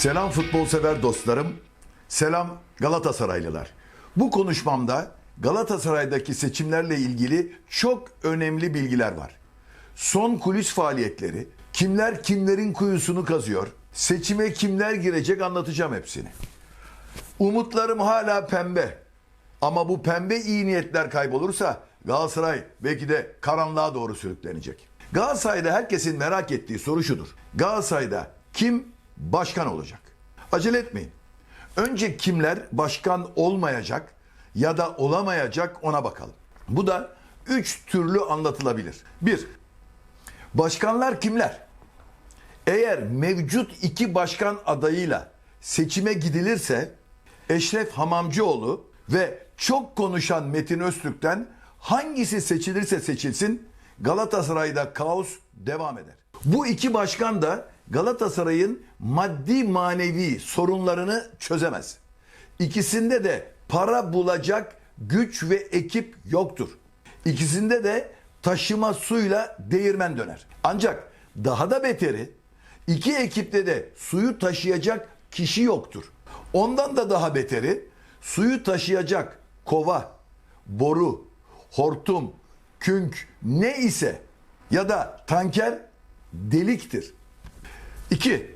Selam futbol sever dostlarım. Selam Galatasaraylılar. Bu konuşmamda Galatasaray'daki seçimlerle ilgili çok önemli bilgiler var. Son kulis faaliyetleri, kimler kimlerin kuyusunu kazıyor, seçime kimler girecek anlatacağım hepsini. Umutlarım hala pembe. Ama bu pembe iyi niyetler kaybolursa Galatasaray belki de karanlığa doğru sürüklenecek. Galatasaray'da herkesin merak ettiği soru şudur. Galatasaray'da kim başkan olacak? Acele etmeyin. Önce kimler başkan olmayacak ya da olamayacak ona bakalım. Bu da üç türlü anlatılabilir. Bir, başkanlar kimler? Eğer mevcut iki başkan adayıyla seçime gidilirse Eşref Hamamcıoğlu ve çok konuşan Metin Öztürk'ten hangisi seçilirse seçilsin Galatasaray'da kaos devam eder. Bu iki başkan da Galatasaray'ın maddi manevi sorunlarını çözemez. İkisinde de para bulacak güç ve ekip yoktur. İkisinde de taşıma suyla değirmen döner. Ancak daha da beteri iki ekipte de suyu taşıyacak kişi yoktur. Ondan da daha beteri suyu taşıyacak kova, boru, hortum, künk ne ise ya da tanker deliktir. 2.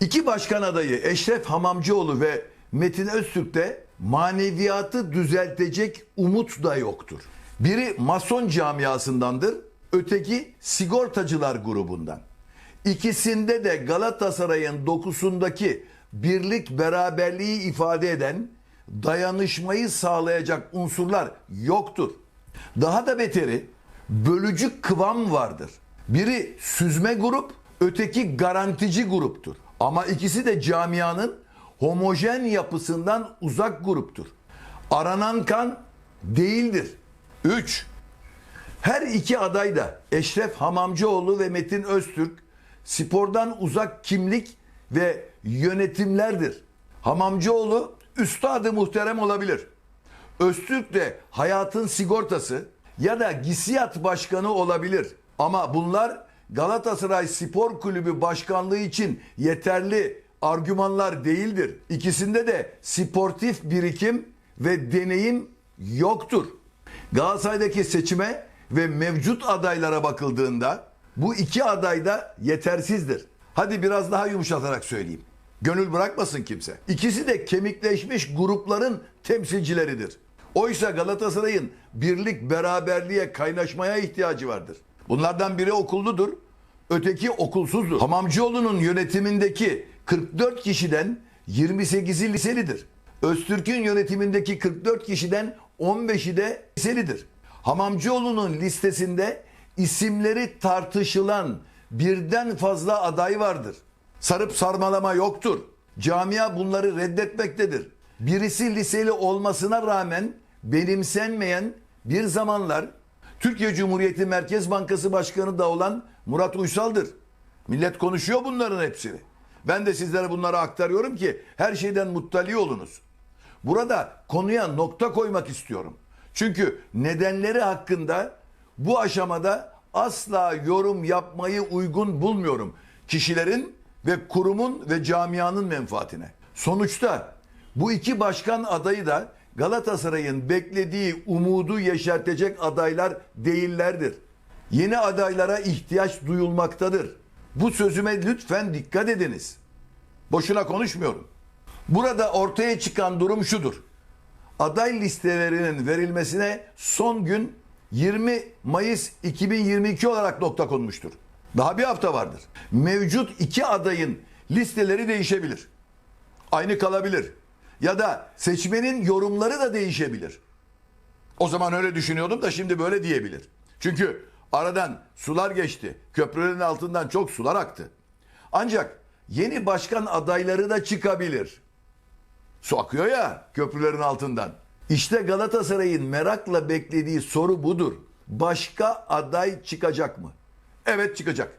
İki başkan adayı Eşref Hamamcıoğlu ve Metin Öztürk'te maneviyatı düzeltecek umut da yoktur. Biri mason camiasındandır, öteki sigortacılar grubundan. İkisinde de Galatasaray'ın dokusundaki birlik beraberliği ifade eden dayanışmayı sağlayacak unsurlar yoktur. Daha da beteri bölücü kıvam vardır. Biri süzme grup, öteki garantici gruptur. Ama ikisi de camianın homojen yapısından uzak gruptur. Aranan kan değildir. 3. Her iki aday da Eşref Hamamcıoğlu ve Metin Öztürk spordan uzak kimlik ve yönetimlerdir. Hamamcıoğlu üstadı muhterem olabilir. Öztürk de hayatın sigortası ya da gisiyat başkanı olabilir. Ama bunlar Galatasaray Spor Kulübü başkanlığı için yeterli argümanlar değildir. İkisinde de sportif birikim ve deneyim yoktur. Galatasaray'daki seçime ve mevcut adaylara bakıldığında bu iki aday da yetersizdir. Hadi biraz daha yumuşatarak söyleyeyim. Gönül bırakmasın kimse. İkisi de kemikleşmiş grupların temsilcileridir. Oysa Galatasaray'ın birlik, beraberliğe, kaynaşmaya ihtiyacı vardır. Bunlardan biri okulludur, öteki okulsuzdur. Hamamcıoğlu'nun yönetimindeki 44 kişiden 28'i liselidir. Öztürk'ün yönetimindeki 44 kişiden 15'i de liselidir. Hamamcıoğlu'nun listesinde isimleri tartışılan birden fazla aday vardır. Sarıp sarmalama yoktur. Camia bunları reddetmektedir. Birisi liseli olmasına rağmen benimsenmeyen bir zamanlar Türkiye Cumhuriyeti Merkez Bankası Başkanı da olan Murat Uysal'dır. Millet konuşuyor bunların hepsini. Ben de sizlere bunları aktarıyorum ki her şeyden muttali olunuz. Burada konuya nokta koymak istiyorum. Çünkü nedenleri hakkında bu aşamada asla yorum yapmayı uygun bulmuyorum. Kişilerin ve kurumun ve camianın menfaatine. Sonuçta bu iki başkan adayı da Galatasaray'ın beklediği umudu yeşertecek adaylar değillerdir. Yeni adaylara ihtiyaç duyulmaktadır. Bu sözüme lütfen dikkat ediniz. Boşuna konuşmuyorum. Burada ortaya çıkan durum şudur. Aday listelerinin verilmesine son gün 20 Mayıs 2022 olarak nokta konmuştur. Daha bir hafta vardır. Mevcut iki adayın listeleri değişebilir. Aynı kalabilir. Ya da seçmenin yorumları da değişebilir. O zaman öyle düşünüyordum da şimdi böyle diyebilir. Çünkü aradan sular geçti. Köprülerin altından çok sular aktı. Ancak yeni başkan adayları da çıkabilir. Su akıyor ya köprülerin altından. İşte Galatasaray'ın merakla beklediği soru budur. Başka aday çıkacak mı? Evet çıkacak.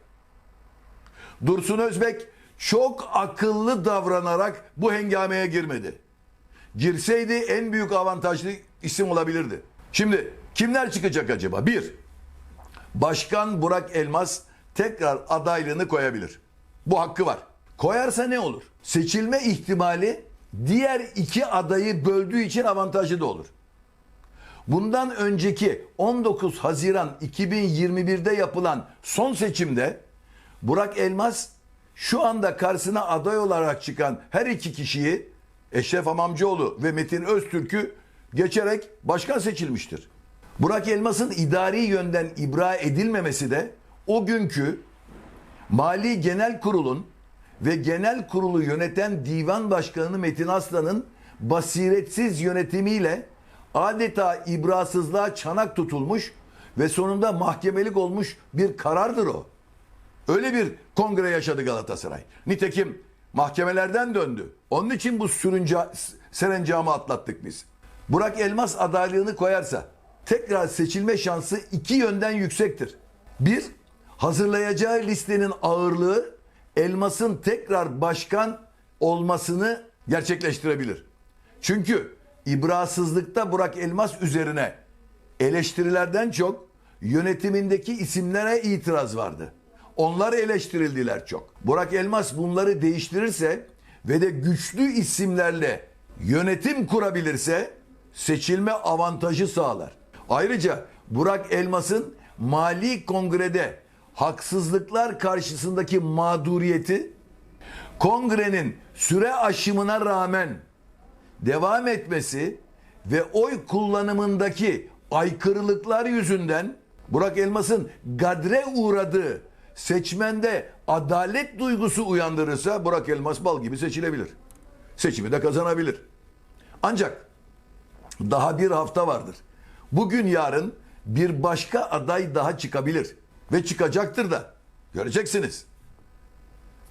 Dursun Özbek çok akıllı davranarak bu hengameye girmedi. Girseydi en büyük avantajlı isim olabilirdi. Şimdi kimler çıkacak acaba? Bir, Başkan Burak Elmas tekrar adaylığını koyabilir. Bu hakkı var. koyarsa ne olur? Seçilme ihtimali diğer iki adayı böldüğü için avantajlı da olur. Bundan önceki 19 Haziran 2021'de yapılan son seçimde Burak Elmas şu anda karşısına aday olarak çıkan her iki kişiyi Eşref Amamcıoğlu ve Metin Öztürk'ü geçerek başkan seçilmiştir. Burak Elmas'ın idari yönden ibra edilmemesi de o günkü Mali Genel Kurul'un ve genel kurulu yöneten divan başkanı Metin Aslan'ın basiretsiz yönetimiyle adeta ibrasızlığa çanak tutulmuş ve sonunda mahkemelik olmuş bir karardır o. Öyle bir kongre yaşadı Galatasaray. Nitekim mahkemelerden döndü. Onun için bu sürünca, serencamı atlattık biz. Burak Elmas adaylığını koyarsa tekrar seçilme şansı iki yönden yüksektir. Bir, hazırlayacağı listenin ağırlığı Elmas'ın tekrar başkan olmasını gerçekleştirebilir. Çünkü ibrasızlıkta Burak Elmas üzerine eleştirilerden çok yönetimindeki isimlere itiraz vardı. Onlar eleştirildiler çok. Burak Elmas bunları değiştirirse ve de güçlü isimlerle yönetim kurabilirse seçilme avantajı sağlar. Ayrıca Burak Elmas'ın mali kongrede haksızlıklar karşısındaki mağduriyeti kongrenin süre aşımına rağmen devam etmesi ve oy kullanımındaki aykırılıklar yüzünden Burak Elmas'ın gadre uğradığı seçmende adalet duygusu uyandırırsa Burak Elmas bal gibi seçilebilir. Seçimi de kazanabilir. Ancak daha bir hafta vardır. Bugün yarın bir başka aday daha çıkabilir. Ve çıkacaktır da. Göreceksiniz.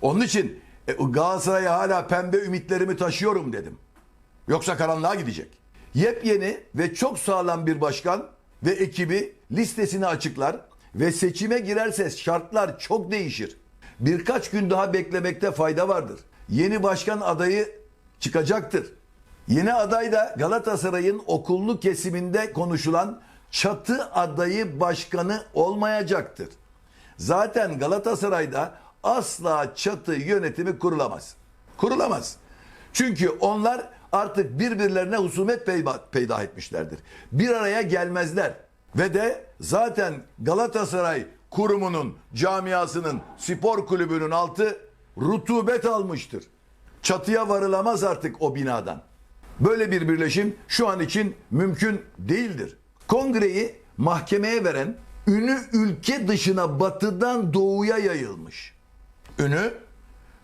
Onun için e, Galatasaray'a hala pembe ümitlerimi taşıyorum dedim. Yoksa karanlığa gidecek. Yepyeni ve çok sağlam bir başkan ve ekibi listesini açıklar ve seçime girerse şartlar çok değişir. Birkaç gün daha beklemekte fayda vardır. Yeni başkan adayı çıkacaktır. Yeni aday da Galatasaray'ın okullu kesiminde konuşulan çatı adayı başkanı olmayacaktır. Zaten Galatasaray'da asla çatı yönetimi kurulamaz. Kurulamaz. Çünkü onlar artık birbirlerine husumet peyda, etmişlerdir. Bir araya gelmezler. Ve de zaten Galatasaray kurumunun, camiasının, spor kulübünün altı rutubet almıştır. Çatıya varılamaz artık o binadan. Böyle bir birleşim şu an için mümkün değildir. Kongreyi mahkemeye veren ünü ülke dışına batıdan doğuya yayılmış. Ünü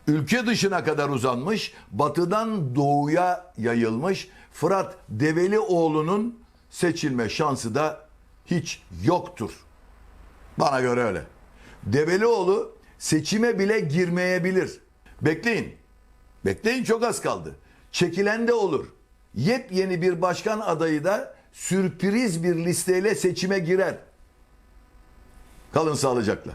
ülke dışına kadar uzanmış, batıdan doğuya yayılmış Fırat Develioğlu'nun seçilme şansı da hiç yoktur. Bana göre öyle. Develioğlu seçime bile girmeyebilir. Bekleyin. Bekleyin çok az kaldı. Çekilen de olur. Yepyeni bir başkan adayı da sürpriz bir listeyle seçime girer. Kalın sağlıcakla.